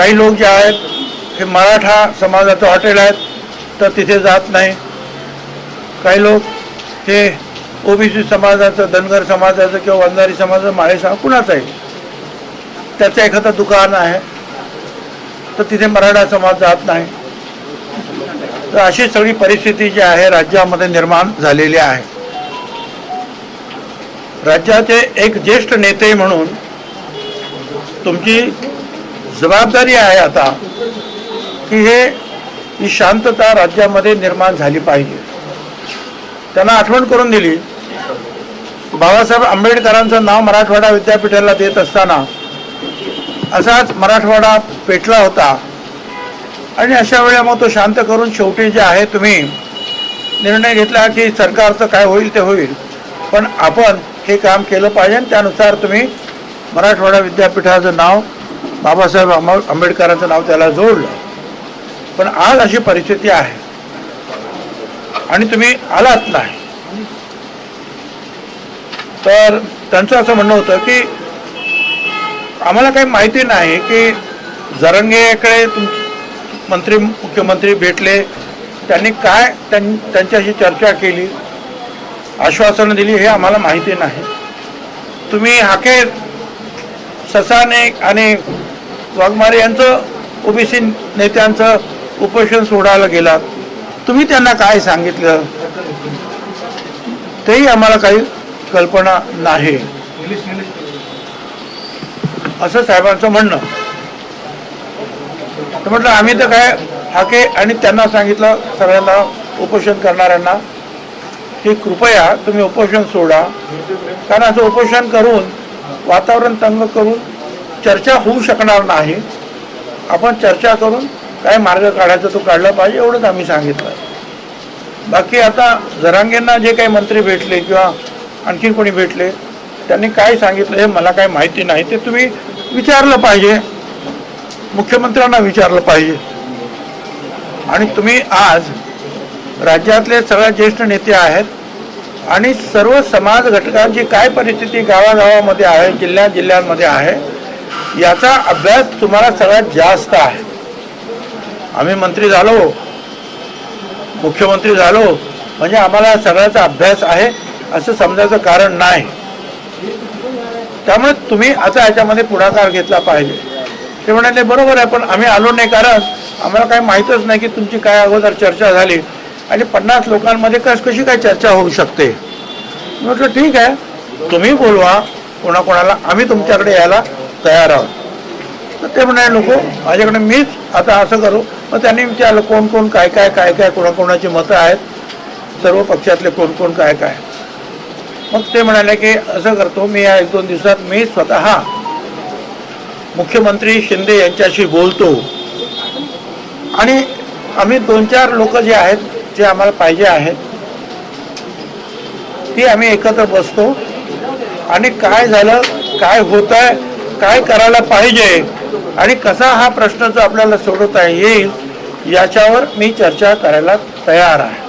काही लोक जे आहेत हे मराठा समाजाचं हॉटेल आहेत तर तिथे जात नाही. काही लोक हे ओबीसी समाजाचं धनगर समाजाचं किंवा वंजारी समाजाचं माळे समाज कुणाचं आहे त्याचं एखादं दुकान आहे तर तिथे मराठा समाज जात नाही. तर अशी सगळी परिस्थिती जी आहे राज्यामध्ये निर्माण झालेली आहे. राज्याचे एक ज्येष्ठ नेते म्हणून तुमची जबाबदारी आहे आता की हे ही शांतता राज्यामध्ये निर्माण झाली पाहिजे. त्यांना आठवण करून दिली. बाबासाहेब आंबेडकरांचं नाव मराठवाडा विद्यापीठाला देत असताना असाच मराठवाडा पेटला होता. आणि अशा वेळेला मग तो शांत करून शेवटी जे आहे तुम्ही निर्णय घेतला की सरकारचं काय होईल ते होईल. पण आपण हे काम केलं पाहिजे त्यानुसार तुम्ही मराठवाडा विद्यापीठाचं नाव बाबासाहेब आंबे- आंबेडकरांचं नाव त्याला जोडलं. पण आज अशी परिस्थिती आहे. आणि तुम्ही आलात नाही. तर त्यांचं असं म्हणणं होतं की आम्हाला काही माहिती नाही की जरंगेकडे तुम मंत्री मुख्यमंत्री भेटले. त्यांनी काय त्यां त्यांच्याशी चर्चा केली. आश्वासनं दिली हे आम्हाला माहिती नाही. तुम्ही हाके ससाने आणि वाघमारे यांचं ओबीसी नेत्यांचं उपोषण सोडायला गेलात. तुम्ही त्यांना काय सांगितलं? तेही आम्हाला काही कल्पना नाही. असं साहेबांचं म्हणणं. तर म्हटलं आम्ही तर काय हाके आणि त्यांना सांगितलं सगळ्यांना उपोषण करणाऱ्यांना की कृपया तुम्ही उपोषण सोडा. कारण असं उपोषण करून वातावरण तंग करून चर्चा होऊ शकणार नाही. आपण चर्चा करून काय मार्ग काढायचा तो काढला पाहिजे एवढंच आम्ही सांगितलं. बाकी आता जरांगेंना जे काही मंत्री भेटले किंवा आणखी कोणी भेटले त्यांनी काय सांगितलं हे मला काय माहिती नाही. ते तुम्ही विचारलं पाहिजे. मुख्यमंत्र्यांना विचारलं पाहिजे. आणि तुम्ही आज राज्यातले सगळ्यात ज्येष्ठ नेते आहेत आणि सर्व समाज घटकांची काय परिस्थिती गावागावामध्ये आहे जिल्ह्या जिल्ह्यांमध्ये आहे याचा अभ्यास तुम्हाला सगळ्यात जास्त आहे. आम्ही मंत्री झालो मुख्यमंत्री झालो म्हणजे आम्हाला सगळ्याचा अभ्यास आहे असं समजायचं कारण नाही. त्यामुळे तुम्ही आता याच्यामध्ये पुढाकार घेतला पाहिजे. ते म्हणाले बरोबर आहे पण आम्ही आलो नाही कारण आम्हाला काही माहीतच नाही की तुमची काय अगोदर चर्चा झाली आणि पन्नास लोकांमध्ये कस कशी काय चर्चा होऊ शकते? म्हटलं ठीक आहे तुम्ही बोलवा कोणाकोणाला आम्ही तुमच्याकडे यायला तयार आहोत. तर ते म्हणाले नको माझ्याकडे मीच आता असं करू. मग त्यांनी विचारलं कोण कोण काय काय काय काय कोणाकोणाची मतं आहेत? सर्व पक्षातले कोण कोण काय काय? मग ते म्हणाले की असं करतो मी या एक दोन दिवसात मी स्वतः मुख्यमंत्री शिंदे यांच्याशी बोलतो. आणि आम्ही दोन चार लोक जे आहेत जे आम्हाला पाहिजे आहेत ती आम्ही एकत्र बसतो. आणि काय झालं काय होत आहे काय करायला पाहिजे आणि कसा हा प्रश्न जो आपल्याला सोडवता येईल याच्यावर मी चर्चा करायला तयार आहे.